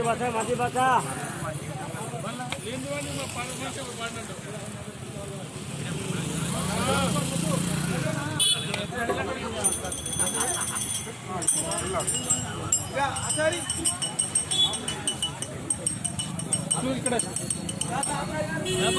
మధ్య బస మధ్య బస శ్రీరామ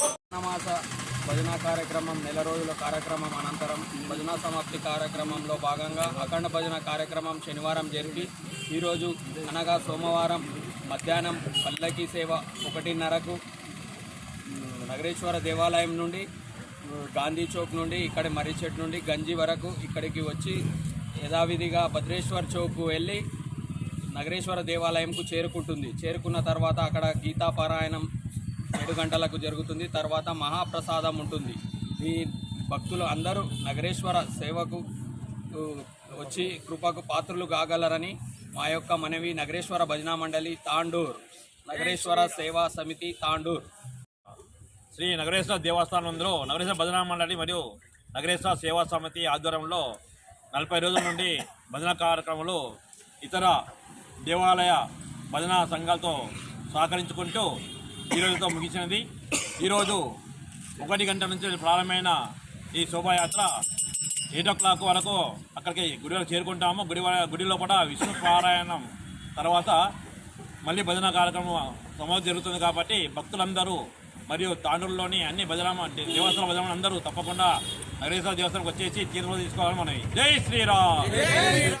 కార్యక్రమం నెల రోజుల కార్యక్రమం అనంతరం భజన సమాప్తి కార్యక్రమంలో భాగంగా అఖండ భజన కార్యక్రమం శనివారం జరిపి ఈరోజు అనగా సోమవారం మధ్యాహ్నం పల్లకి సేవ ఒకటిన్నరకు నగరేశ్వర దేవాలయం నుండి గాంధీ చౌక్ నుండి ఇక్కడ మర్రిచెట్ నుండి గంజి వరకు ఇక్కడికి వచ్చి యథావిధిగా భద్రేశ్వర్ చౌక్ వెళ్ళి నగరేశ్వర దేవాలయంకు చేరుకుంటుంది. చేరుకున్న తర్వాత అక్కడ గీతా పారాయణం ఏడు గంటలకు జరుగుతుంది. తర్వాత మహాప్రసాదం ఉంటుంది. ఈ భక్తులు అందరూ నగరేశ్వర సేవకు వచ్చి కృపకు పాత్రులు కాగలరని మా యొక్క మనవి నగరేశ్వర భజనా మండలి తాండూర్. నగరేశ్వర సేవా సమితి తాండూర్. శ్రీ నగరేశ్వర దేవస్థానంలో నగరేశ్వర భజన మండలి మరియు నగరేశ్వర సేవా సమితి ఆధ్వర్యంలో నలభై రోజుల నుండి భజన కార్యక్రమాలు ఇతర దేవాలయ భజనా సంఘాలతో సహకరించుకుంటూ ఈరోజుతో ముగిసినది. ఈరోజు ఒకటి గంట నుంచి ప్రారంభమైన ఈ శోభాయాత్ర ఎయిట్ ఓ క్లాక్ వరకు అక్కడికి గుడి చేరుకుంటాము. గుడి గుడిలో గుడి లోపల విష్ణు పారాయణం తర్వాత మళ్ళీ భజన కార్యక్రమం సమాధి జరుగుతుంది కాబట్టి భక్తులందరూ మరియు తాండూరులోని అన్ని భజన దేవస్థాన భజనలు అందరూ తప్పకుండా నగరేశ్వర దేవస్థానంకి వచ్చేసి తీర్థం తీసుకోవాలని మనవి. జై శ్రీరామ్!